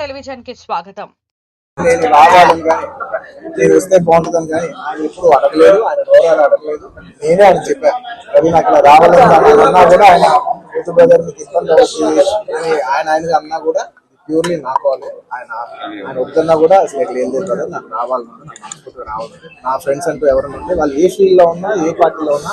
టెలివిజన్కి స్వాగతం. నేను రావాలని కానీ నేను వస్తే బాగుంటుందని కానీ ఆయన ఎప్పుడు అడగలేదు ఆయన అడగలేదు. నేనే ఆయన చెప్పాను రవి నాకు ఇలా రావాలని అన్నా కూడా ఆయన ఋతు బ్రదర్ మీకు ఇబ్బంది అవుతుంది అని ఆయన ఆయన అన్నా కూడా ప్యూర్లీ నా కాల్. ఆయన ఆయన వద్దన్నా కూడా అసలు ఇక్కడ ఏం తెలియదు నాకు రావాలన్నా నాకు రావాలి నా ఫ్రెండ్స్ అంటూ ఎవరైనా ఉంటే వాళ్ళు ఏ ఫీల్డ్లో ఉన్నా ఏ పార్టీలో ఉన్నా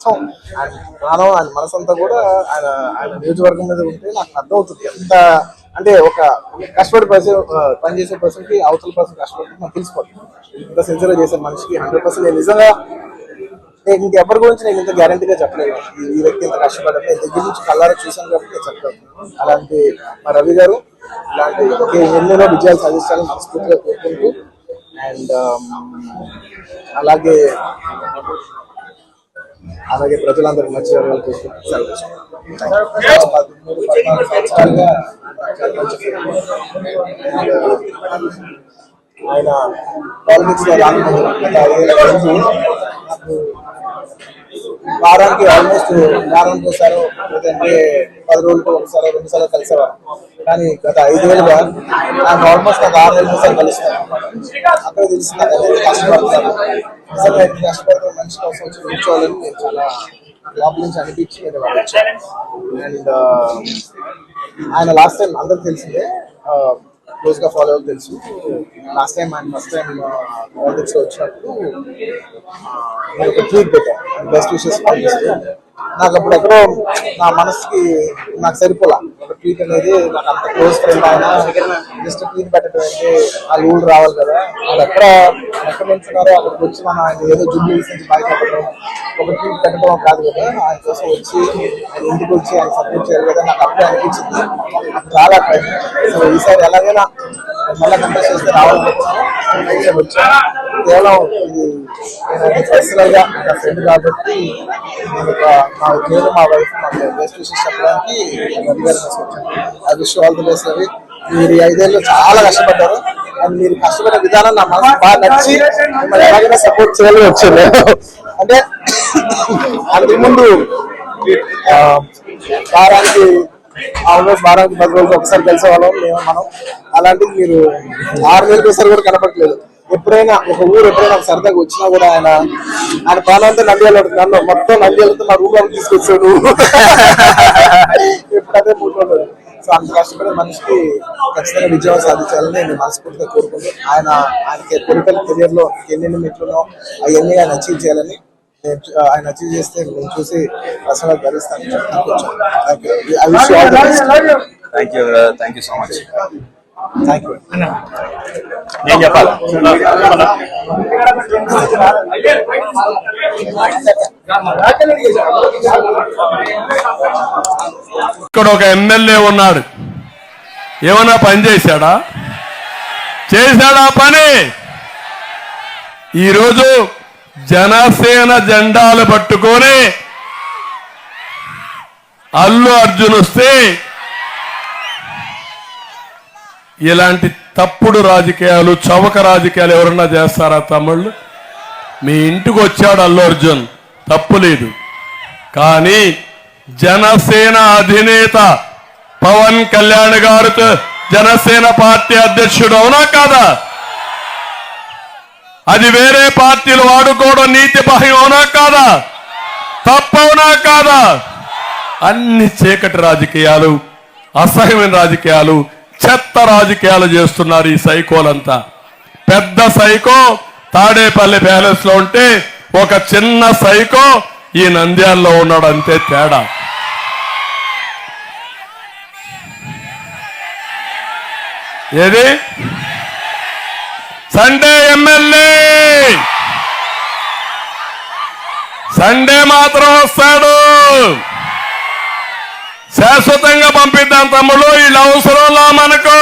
మొత్తం ఆయన ప్రాణం ఆయన మనసంతా కూడా ఆయన ఆయన నియోజకవర్గం మీద ఉంటే నాకు అర్థమవుతుంది. ఎంత అంటే ఒక కష్టపడి పర్సన్ పనిచేసే పర్సన్కి అవతల పర్సన్ కష్టపడి నాకు తెలుసుకోవాలి. ఇంత సిన్సియర్ చేసే మనిషికి హండ్రెడ్ పర్సెంట్ నేను నిజంగా నేను ఇంకెవరి గురించి నేను ఇంత గ్యారంటీగా చెప్పలేదు ఈ- వ్యక్తి ఇంత కష్టపడటం నేను దగ్గర నుంచి కళ్ళారా చూశాను కాబట్టి నేను అలాంటి మా రవి గారు ఇలాంటి ఎన్నెన్నో విజయాలు సాధించాలని మనస్ఫూర్తిగా కోరుకుంటూ అండ్ అలాగే అలాగే ప్రజలందరికీ మంచి జరగాలని ఆయన పాలిటిక్స్లో రాకముందు గత నాకు వారానికి ఆల్మోస్ట్ వారానికి ఒకసారి లేదంటే పది రోజులకు ఒకసారి రెండు సార్లు కలిసేవారు. కానీ గత ఐదు వేలుగా నాకు ఆల్మోస్ట్ నాకు ఆరు నెలలు ఒకసారి కలుస్తాను అక్కడ తెలిసి నాకు ఎంత కష్టపడతాను నిజంగా ఎంత కష్టపడుతున్న మనిషి కోసం వచ్చి కూర్చోవాలని నేను చాలా లోపల నుంచి అనిపించి నేను అండ్ ఆయన లాస్ట్ టైం అందరికి తెలిసిందే. క్లోజ్గా ఫాలో తెలుసు. లాస్ట్ టైం ఆయన ఫస్ట్ టైం పాలిటిక్స్ వచ్చినప్పుడు ఒక ట్వీట్ పెట్టాను. బెస్ట్ విషెస్ నాకు అప్పుడు ఎక్కడో నా మనసుకి నాకు సరిపోలా. ఒక ట్వీట్ అనేది నాకు అంత క్లోజ్ ఫ్రెండ్ ఆయన జస్ట్ ట్వీట్ పెట్టడం అంటే ఆ రూల్ రావాలి కదా. వాళ్ళు ఎక్కడ ఎక్కడ నుంచున్నారో అక్కడికి వచ్చి మనం ఆయన ఏదో జుబ్లీ నుంచి బయటపడడం ఒక ట్వీట్ పెట్టడం కాదు కదా. ఆయన కోసం వచ్చి ఆయన ఇంటికి వచ్చి ఆయన సపోర్ట్ చేయాలి కదా నాకు అప్పుడే అనిపించింది. నాకు చాలా సో ఈసారి ఎలాగైనా మళ్ళీ కంటెస్ట్ చేస్తే రావాలి వచ్చాను. కేవలం ఇది నేను నా ఫ్రెండ్ కాబట్టి నేను ఒక మా నేను మా వైఫ్ మా బెస్ట్ విషయం చెప్పడానికి రవి గారి కోసం వచ్చాను I wish all the best Ravi. మీరు ఐదేళ్ళు చాలా కష్టపడ్డారు. అండ్ మీరు కష్టపడే విధానం నా మనసు బాగా నచ్చి మిమ్మల్ని ఎలాగైనా సపోర్ట్ చేయాలని వచ్చింది. అంటే అంతకుముందు వారానికి ఆల్మోస్ట్ వారానికి పది రోజులు ఒకసారి కలిసే వాళ్ళం మేము మనం. అలాంటిది మీరు ఆరు నెలలు ఒకసారి కూడా కనపట్లేదు ఎప్పుడైనా ఒక ఊరు ఎప్పుడైనా సరదాగా వచ్చినా కూడా ఆయన ఆయన ప్రాణాలతో నంద్యాల నన్ను మొత్తం నంద్యాలతో నా రూమ్లోకి తీసుకొచ్చాడు. ఎప్పుడైతే కూర్చోలేదు సో అంత కష్టపడే మనిషికి ఖచ్చితంగా విజయం సాధించాలని నేను మనస్ఫూర్తిగా కోరుకుంటాను ఆయన ఆయనకి పొలిటికల్ కెరియర్లో ఎన్నెన్ని మెట్లునో అవన్నీ ఆయన అచీవ్ చేయాలని నేను ఆయన అచీవ్ చేస్తే నేను చూసి personal గర్విస్తాను thank you thank you so much చెప్పాలి? ఇక్కడ ఒక ఎమ్మెల్యే ఉన్నాడు. ఏమన్నా పని చేశాడా? చేశాడా పని? ఈరోజు జనసేన జెండాలు పట్టుకొని అల్లు అర్జున్ వస్తే ఇలాంటి తప్పుడు రాజకీయాలు చవక రాజకీయాలు ఎవరన్నా చేస్తారా తమ్ముళ్ళు? మీ ఇంటికి వచ్చాడు అల్లు అర్జున్. తప్పు లేదు. కానీ జనసేన అధినేత పవన్ కళ్యాణ్ గారితో జనసేన పార్టీ అధ్యక్షుడు అవునా కాదా? అది వేరే పార్టీలు వాడుకోవడం నీతి బాహ్యం అవునా కాదా? తప్పవునా కాదా? అన్ని చీకటి రాజకీయాలు అసహ్యమైన రాజకీయాలు చెత్త రాజకీయాలు చేస్తున్నారు ఈ సైకోలంతా. పెద్ద సైకో తాడేపల్లి ప్యాలెస్లో ఉంటే ఒక చిన్న సైకో ఈ నంద్యాలలో ఉన్నాడు అంతే తేడా. ఏది? Sunday MLA! సండే మాత్రం వస్తాడు! శాశ్వతంగా పంపిద్దాం తమ్ముడు వీళ్ళు అవసరంలా మనకు.